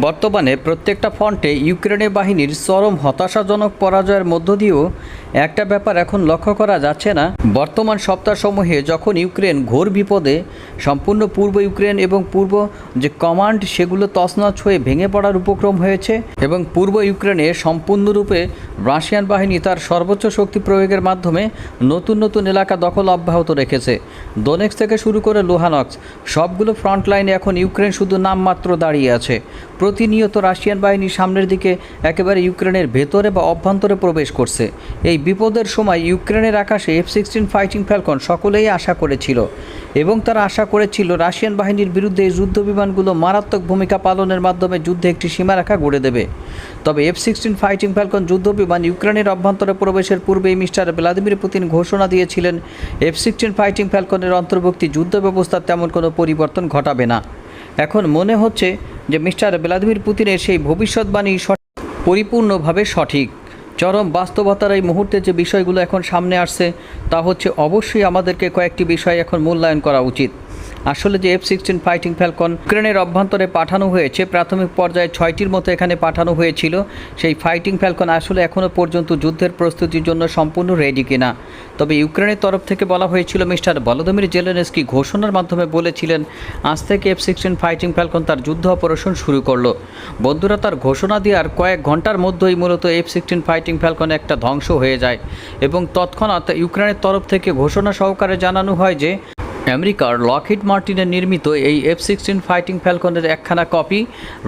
বর্তমানে প্রত্যেকটা ফ্রন্টে ইউক্রেনের বাহিনীর চরম হতাশাজনক পরাজয়ের মধ্য দিয়েও একটা ব্যাপার এখন লক্ষ্য করা যাচ্ছে না। বর্তমান সপ্তাহসমূহে যখন ইউক্রেন ঘোর বিপদে, সম্পূর্ণ পূর্ব ইউক্রেন এবং পূর্ব যে কমান্ড, সেগুলো তছনছ হয়ে ভেঙে পড়ার উপক্রম হয়েছে এবং পূর্ব ইউক্রেনে সম্পূর্ণরূপে রাশিয়ান বাহিনী তার সর্বোচ্চ শক্তি প্রয়োগের মাধ্যমে নতুন নতুন এলাকা দখল অব্যাহত রেখেছে। দোনেক্স থেকে শুরু করে লোহানক্স, সবগুলো ফ্রন্ট লাইনে এখন ইউক্রেন শুধু নামমাত্র দাঁড়িয়ে আছে। প্রতিনিয়ত রাশিয়ান বাহিনী সামনের দিকে একেবারে ইউক্রেনের ভেতরে বা অভ্যন্তরে প্রবেশ করছে। এই বিপদের সময় ইউক্রেনের আকাশে এফ সিক্সটিন ফাইটিং ফ্যালকন সকলেই আশা করেছিল এবং তারা আশা করেছিল রাশিয়ান বাহিনীর বিরুদ্ধে এই যুদ্ধ বিমানগুলো মারাত্মক ভূমিকা পালনের মাধ্যমে যুদ্ধে একটি সীমারেখা গড়ে দেবে। তবে এফ সিক্সটিন ফাইটিং ফ্যালকন যুদ্ধ বিমান ইউক্রেনের অভ্যন্তরে প্রবেশের পূর্বেই মিস্টার ভ্লাদিমির পুতিন ঘোষণা দিয়েছিলেন এফ সিক্সটিন ফাইটিং ফ্যালকনের অন্তর্ভুক্তি যুদ্ধ ব্যবস্থার তেমন কোনো পরিবর্তন ঘটাবে না। এখন মনে হচ্ছে যে মিস্টার ভ্লাদিমির পুতিনের সেই ভবিষ্যৎবাণী পরিপূর্ণভাবে সঠিক। চরম বাস্তবতার এই মুহূর্তে যে বিষয়গুলো এখন সামনে আসছে, তা হচ্ছে অবশ্যই আমাদেরকে কয়েকটি বিষয় এখন মূল্যায়ন করা উচিত। আসলে যে এফ সিক্সটিন ফাইটিং ফ্যালকন ইউক্রেনের অভ্যন্তরে পাঠানো হয়েছে, প্রাথমিক পর্যায়ে ছয়টির মতো এখানে পাঠানো হয়েছিল। সেই ফাইটিং ফ্যালকন আসলে এখনও পর্যন্ত যুদ্ধের প্রস্তুতির জন্য সম্পূর্ণ রেডি কিনা। তবে ইউক্রেনের তরফ থেকে বলা হয়েছিল মিস্টার ভলোদিমির জেলেনস্কি ঘোষণার মাধ্যমে বলেছিলেন, আজ থেকে এফ সিক্সটিন ফাইটিং ফ্যালকন তার যুদ্ধ অপারেশন শুরু করল। বন্ধুরা, তার ঘোষণা দেওয়ার কয়েক ঘণ্টার মধ্যেই মূলত এফ সিক্সটিন ফাইটিং ফ্যালকন একটা ধ্বংস হয়ে যায়। এবং তৎক্ষণাৎ ইউক্রেনের তরফ থেকে ঘোষণা সহকারে জানানো হয় যে আমেরিকার লকহিট মার্টিনের নির্মিত এই এফ সিক্সটিন ফাইটিং ফ্যালকনের একখানা কপি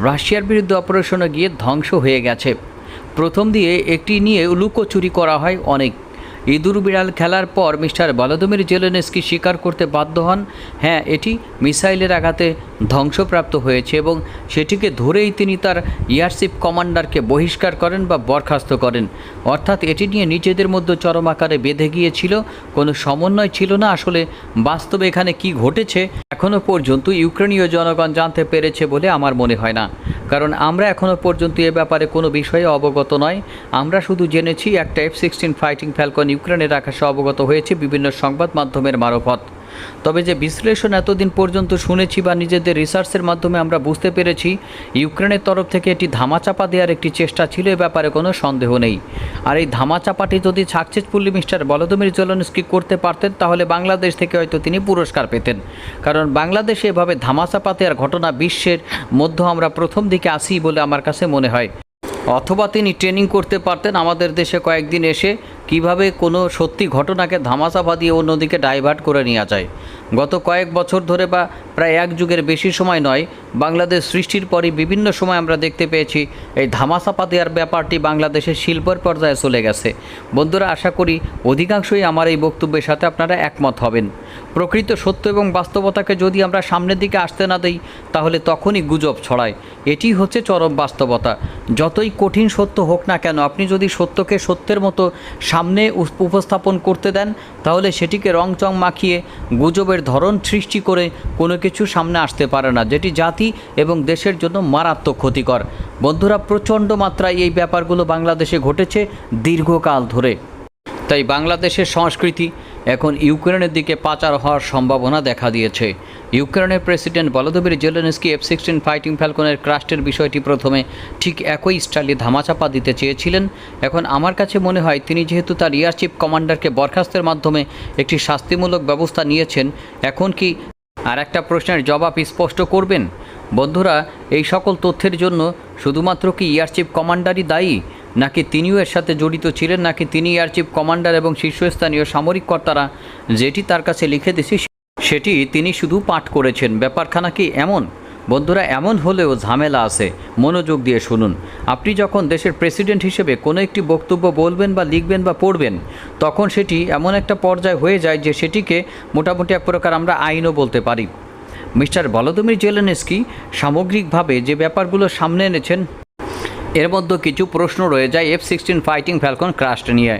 রাশিয়ার বিরুদ্ধে অপারেশনে গিয়ে ধ্বংস হয়ে গেছে। প্রথম দিয়ে একটি নিয়ে লুকোচুরি করা হয় অনেক। ইঁদুর বিড়াল খেলার পর মিস্টার ভলোদিমির জেলেনস্কি স্বীকার করতে বাধ্য হন। হ্যাঁ এটি মিসাইলের আঘাতে ধ্বংসপ্রাপ্ত হয়েছে এবং সেটিকে ধরেই তিনি তার এয়ারশিপ কমান্ডারকে বহিষ্কার করেন বা বরখাস্ত করেন। অর্থাৎ এটি নিয়ে নিজেদের মধ্যে চরম আকারে বেঁধে গিয়েছিল, কোনো সমন্বয় ছিল না। আসলে বাস্তবে এখানে কি ঘটেছে এখনও পর্যন্ত ইউক্রেনীয় জনগণ জানতে পেরেছে বলে আমার মনে হয় না। কারণ আমরা এখনও পর্যন্ত এ ব্যাপারে কোনো বিষয়ে অবগত নয়। আমরা শুধু জেনেছি একটা এফ সিক্সটিন ফাইটিং ফ্যালকন ইউক্রেনের আকাশে অবগত হয়েছে বিভিন্ন সংবাদ মাধ্যমের মারফত। তবে যে বিশ্লেষণ এতদিন পর্যন্ত শুনেছি বা নিজেদের রিসার্চের মাধ্যমে আমরা বুঝতে পেরেছি, ইউক্রেনের তরফ থেকে এটি ধামাচাপা দেওয়ার একটি চেষ্টা ছিল, এ ব্যাপারে কোনো সন্দেহ নেই। আর এই ধামাচাপাটি যদি সাকসেসফুলি মিস্টার বলদমির জলনস্কি করতে পারতেন, তাহলে বাংলাদেশ থেকে হয়তো তিনি পুরস্কার পেতেন। কারণ বাংলাদেশে এভাবে ধামাচাপা দেওয়ার ঘটনা বিশ্বের মধ্যে আমরা প্রথম দিকে আসি বলে আমার কাছে মনে হয়। অথবা তিনি ট্রেনিং করতে পারতেন, আমাদের দেশে কয়েকদিন এসে কীভাবে কোনো সত্যি ঘটনাকে ধামাচাপা দিয়ে অন্যদিকে ডাইভার্ট করে নেওয়া যায়? গত কয়েক বছর ধরে বা প্রায় এক যুগের বেশি সময় নয়, বাংলাদেশ সৃষ্টির পরই বিভিন্ন সময় আমরা দেখতে পেয়েছি এই ধামাচাপা দেওয়ার ব্যাপারটি বাংলাদেশের শিল্পের পর্যায়ে চলে গেছে। বন্ধুরা, আশা করি অধিকাংশই আমার এই বক্তব্যের সাথে আপনারা একমত হবেন। প্রকৃত সত্য এবং বাস্তবতাকে যদি আমরা সামনের দিকে আসতে না দিই, তাহলে তখনই গুজব ছড়ায়। এটি হচ্ছে চরম বাস্তবতা। যতই কঠিন সত্য হোক না কেন, আপনি যদি সত্যকে সত্যের মতো সামনে উপস্থাপন করতে দেন, তাহলে সেটিকে রং চং মাখিয়ে গুজবের ধরন সৃষ্টি করে কোনো কিছু সামনে আসতে পারে না, যেটি জাতি এবং দেশের জন্য মারাত্মক ক্ষতিকর। বন্ধুরা, প্রচণ্ড মাত্রায় এই ব্যাপারগুলো বাংলাদেশে ঘটেছে দীর্ঘকাল ধরে। তাই বাংলাদেশের সংস্কৃতি এখন ইউক্রেনের দিকে পাচার হওয়ার সম্ভাবনা দেখা দিয়েছে। ইউক্রেনের president Volodymyr Zelensky F sixteen fighting ফ্যালকনের ক্রাস্টের বিষয়টি প্রথমে ঠিক একই স্টাইলে ধামাচাপা দিতে চেয়েছিলেন। এখন আমার কাছে মনে হয় তিনি যেহেতু তার এয়ারচিফ কমান্ডারকে বরখাস্তের মাধ্যমে একটি শাস্তিমূলক ব্যবস্থা নিয়েছেন, এখন কি আর একটা প্রশ্নের জবাব স্পষ্ট করবেন? বন্ধুরা, এই সকল তথ্যের জন্য শুধুমাত্র কি এয়ারচিফ কমান্ডারই দায়ী? নাকি তিনিও এর সাথে জড়িত ছিলেন, নাকি তিনি এয়ারচিফ কমান্ডার এবং শীর্ষস্থানীয় সামরিক কর্তারা? যেটি তার কাছে লিখে দিছি, সেটি তিনি শুধু পাঠ করেছেন। ব্যাপারখানা কি এমন? বন্ধুরা, এমন হলেও ঝামেলা আছে। মনোযোগ দিয়ে শুনুন। আপনি যখন দেশের প্রেসিডেন্ট হিসেবে কোনো একটি বক্তব্য বলবেন বা লিখবেন বা পড়বেন, তখন সেটি এমন একটা পর্যায়ে হয়ে যায় যে সেটিকে মোটামুটি এক প্রকার আমরা আইনও বলতে পারি। মিস্টার ভলোদিমির জেলেনস্কি সামগ্রিকভাবে যে ব্যাপারগুলো সামনে এনেছেন এর মধ্যে কিছু প্রশ্ন রয়ে যায় F sixteen fighting falcon crash নিয়ে।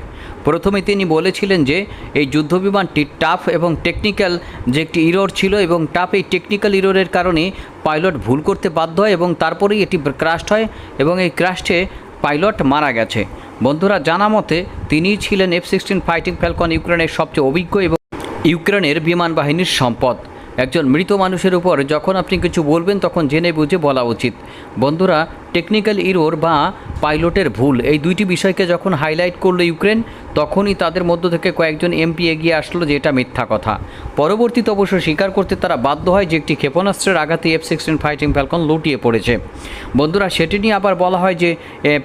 প্রথমে তিনি বলেছিলেন যে, এই যুদ্ধবিমানটি টাফ এবং টেকনিক্যাল যে একটি ইরোর ছিল এবং টাফ এই টেকনিক্যাল ইরোরের কারণে পাইলট ভুল করতে বাধ্য হয় এবং তারপরেই এটি ক্রাস্ট হয় এবং এই ক্রাস্টে পাইলট মারা গেছে। বন্ধুরা, জানা মতে তিনিই ছিলেন এফ সিক্সটিন ফাইটিং ফ্যালকন ইউক্রেনের সবচেয়ে অভিজ্ঞ এবং ইউক্রেনের বিমান বাহিনীর সম্পদ। একজন মৃত মানুষের উপর যখন আপনি কিছু বলবেন, তখন জেনে বুঝে বলা উচিত। বন্ধুরা টেকনিক্যাল ইরোর বা পাইলটের ভুল, এই দুইটি বিষয়কে যখন হাইলাইট করল ইউক্রেন, তখনই তাদের মধ্য থেকে কয়েকজন এমপি এগিয়ে আসলো যে এটা মিথ্যা কথা। পরবর্তীতে অবশ্য স্বীকার করতে তারা বাধ্য হয় যে একটি ক্ষেপণাস্ত্রের আঘাতে এফ সিক্সটিন ফাইটিং ফ্যালকন লুটিয়ে পড়েছে। বন্ধুরা, সেটি নিয়ে আবার বলা হয় যে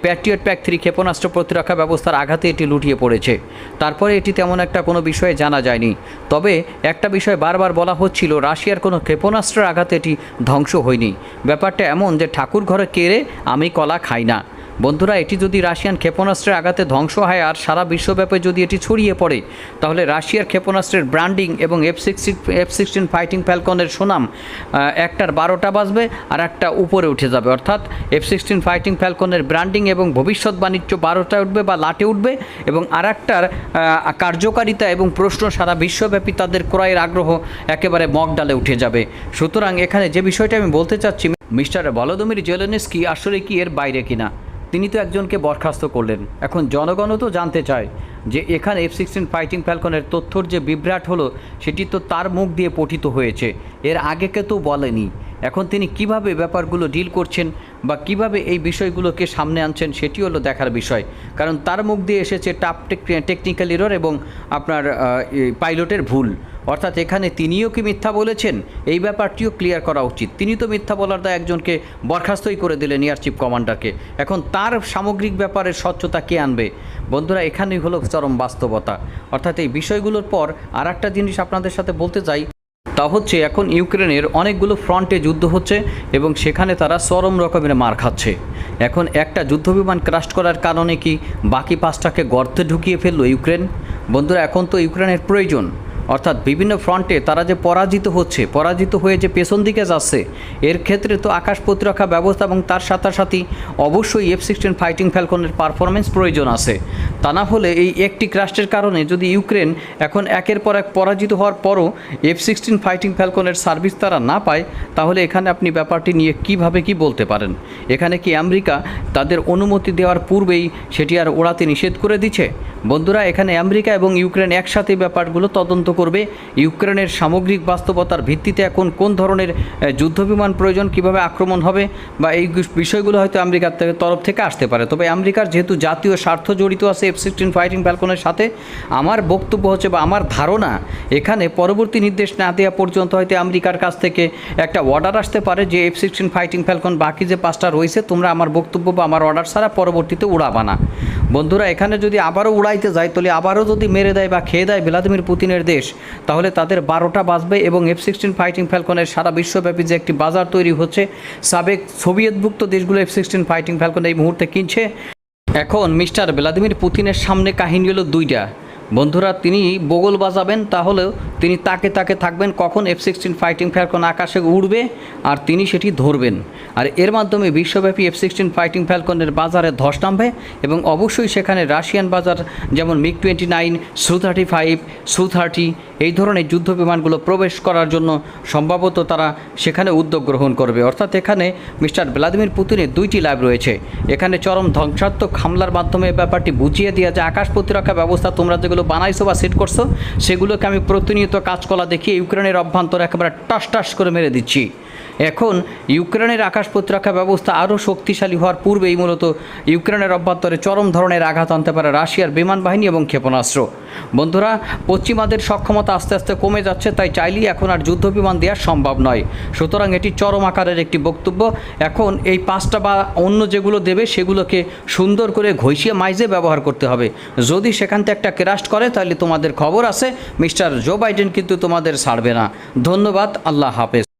প্যাট্রিয়ট প্যাক থ্রি ক্ষেপণাস্ত্র প্রতিরক্ষা ব্যবস্থার আঘাতে এটি লুটিয়ে পড়েছে। তারপরে এটি তেমন একটা কোনো বিষয়ে জানা যায়নি। তবে একটা বিষয় বারবার বলা হচ্ছিল, রাশিয়ার কোনো ক্ষেপণাস্ত্রের আঘাতে এটি ধ্বংস হয়নি। ব্যাপারটা এমন যে ঠাকুর ঘরে কেড়ে আমি কলা খাই না। বন্ধুরা, এটি যদি রাশিয়ান ক্ষেপণাস্ত্রের আঘাতে ধ্বংস হয় আর সারা বিশ্বব্যাপী যদি এটি ছড়িয়ে পড়ে, তাহলে রাশিয়ার ক্ষেপণাস্ত্রের ব্র্যান্ডিং এবং F sixty F sixteen fighting ফ্যালকনের সুনাম একটার বারোটা বাজবে আর একটা উপরে উঠে যাবে। অর্থাৎ এফ সিক্সটিন ফাইটিং ফ্যালকনের ব্র্যান্ডিং এবং ভবিষ্যৎ বাণিজ্য বারোটায় উঠবে বা লাটে উঠবে এবং আর একটার কার্যকারিতা এবং প্রশ্ন সারা বিশ্বব্যাপী তাদের ক্রয়ের আগ্রহ একেবারে মগডালে উঠে যাবে। সুতরাং এখানে যে বিষয়টা আমি বলতে চাচ্ছি মিস্টার ভলোদমির জেলেনস্কি আসলে কি এর বাইরে কিনা? তিনি তো একজনকে বরখাস্ত করলেন। এখন জনগণও তো জানতে চায় যে এখানে এফ সিক্সটিন ফাইটিং ফ্যালকনের তথ্যর যে বিভ্রাট হলো, সেটি তো তার মুখ দিয়ে পঠিত হয়েছে। এর আগে কে তো বলেনি। এখন তিনি কীভাবে ব্যাপারগুলো ডিল করছেন বা কীভাবে এই বিষয়গুলোকে সামনে আনছেন সেটি হলো দেখার বিষয়। কারণ তার মুখ দিয়ে এসেছে টাপ টেকনিক্যাল ইরর এবং আপনার পাইলটের ভুল। অর্থাৎ এখানে তিনিও কি মিথ্যা বলেছেন? এই ব্যাপারটিও ক্লিয়ার করা উচিত। তিনি তো মিথ্যা বলার দায় একজনকে বরখাস্তই করে দিলেন এয়ার চিফ কমান্ডারকে এখন তার সামগ্রিক ব্যাপারের স্বচ্ছতা কে আনবে? বন্ধুরা, এখানেই হলো চরম বাস্তবতা। অর্থাৎ এই বিষয়গুলোর পর আর একটা জিনিস আপনাদের সাথে বলতে চাই, তা হচ্ছে এখন ইউক্রেনের অনেকগুলো ফ্রন্টে যুদ্ধ হচ্ছে এবং সেখানে তারা চরম রকমের মার খাচ্ছে। এখন একটা যুদ্ধবিমান ক্রাশ করার কারণে কি বাকি পাঁচটাকে গর্তে ঢুকিয়ে ফেলল ইউক্রেন? বন্ধুরা, এখন তো ইউক্রেনের প্রয়োজন। অর্থাৎ বিভিন্ন ফ্রন্টে তারা যে পরাজিত হচ্ছে, পরাজিত হয়ে যে পেছন দিকে যাচ্ছে, এর ক্ষেত্রে তো আকাশ প্রতিরক্ষা ব্যবস্থা এবং তার সাথে অবশ্যই এফ সিক্সটিন ফাইটিং ফ্যালকনের পারফরমেন্স প্রয়োজন আছে। তা না হলে এই একটি ক্রাস্টের কারণে যদি ইউক্রেন এখন একের পর এক পরাজিত হওয়ার পরও এফ সিক্সটিন ফাইটিং ফ্যালকনের সার্ভিস তারা না পায়, তাহলে এখানে আপনি ব্যাপারটি নিয়ে কীভাবে কি বলতে পারেন? এখানে কি আমেরিকা তাদের অনুমতি দেওয়ার পূর্বেই সেটি আর ওড়াতে নিষেধ করে দিচ্ছে? বন্ধুরা, এখানে আমেরিকা এবং ইউক্রেন একসাথে ব্যাপারগুলো তদন্ত করবে। ইউক্রেনের সামগ্রিক বাস্তবতার ভিত্তিতে এখন কোন ধরনের যুদ্ধবিমান প্রয়োজন, কীভাবে আক্রমণ হবে বা এই বিষয়গুলো হয়তো আমেরিকার তরফ থেকে আসতে পারে। তবে আমেরিকার যেহেতু জাতীয় স্বার্থ জড়িত আছে এফ সিক্সটিন ফাইটিং ফ্যালকনের সাথে, আমার বক্তব্য হচ্ছে বা আমার ধারণা, এখানে পরবর্তী নির্দেশ না দেওয়া পর্যন্ত হয়তো আমেরিকার কাছ থেকে একটা অর্ডার আসতে পারে যে এফ সিক্সটিন ফাইটিং ফ্যালকন বাকি যে পাঁচটা রয়েছে, তোমরা আমার বক্তব্য বা আমার অর্ডার ছাড়া পরবর্তীতে উড়াবানা বন্ধুরা, এখানে যদি আবারও উড়াইতে যায় তাহলে আবারও যদি মেরে দেয় বা খেয়ে দেয় ভ্লাদিমির পুতিনের দেশ, তাহলে তাদের বারোটা বাজবে এবং এফ সিক্সটিন ফাইটিং ফ্যালকনের সারা বিশ্বব্যাপী যে একটি বাজার তৈরি হচ্ছে, সাবেক সোভিয়েতভুক্ত দেশগুলো এফ সিক্সটিন ফাইটিং ফ্যালকন এই মুহূর্তে কিনছে। এখন মিস্টার ভ্লাদিমির পুতিনের সামনে কাহিনী হলো দুইটা। বন্ধুরা, তিনি বগল বাজাবেন, তাহলেও তিনি তাকে তাকে থাকবেন, কখন এফ সিক্সটিন ফাইটিং ফ্যালকন আকাশে উড়বে, আর তিনি সেটি ধরবেন। আর এর মাধ্যমে বিশ্বব্যাপী এফ সিক্সটিন ফাইটিং ফ্যালকনের বাজারে ধস নামবে, এবং অবশ্যই সেখানে রাশিয়ান বাজার, যেমন MiG twenty nine Su thirty five Su thirty এই ধরনের যুদ্ধ বিমানগুলো প্রবেশ করার জন্য সম্ভবত তারা সেখানে উদ্যোগ গ্রহণ করবে। অর্থাৎ এখানে মিস্টার ভ্লাদিমির পুতিনের দুইটি লাইভ রয়েছে। এখানে চরম ধ্বংসাত্মক হামলার মাধ্যমে ব্যাপারটি বুঝিয়ে দেওয়া যে আকাশ প্রতিরক্ষা ব্যবস্থা তোমরা যেগুলো বানাইছো বা সেট করছ, সেগুলোকে আমি প্রতিনিয়ত কাজকলা দেখিয়ে ইউক্রেনের অভ্যন্তর একেবারে টাস টাস করে মেরে দিচ্ছি। এখন ইউক্রেনের আকাশ প্রতিরক্ষা ব্যবস্থা আরও শক্তিশালী হওয়ার পূর্বেই মূলত ইউক্রেনের অভ্যন্তরে চরম ধরনের আঘাত আনতে পারে রাশিয়ার বিমান বাহিনী এবং ক্ষেপণাস্ত্র। বন্ধুরা, পশ্চিমাদের সক্ষমতা আস্তে আস্তে কমে যাচ্ছে, তাই চাইলেই এখন আর যুদ্ধ বিমান দেওয়া সম্ভব নয়। সুতরাং এটি চরম আকারের একটি বক্তব্য। এখন এই পাঁচটা বা অন্য যেগুলো দেবে, সেগুলোকে সুন্দর করে ঘষিয়ে মাইজে ব্যবহার করতে হবে। যদি সেখান থেকে একটা ক্রাস্ট করে, তাহলে তোমাদের খবর আছে, মিস্টার জো বাইডেন কিন্তু তোমাদের ছাড়বে না। ধন্যবাদ, আল্লাহ হাফেজ।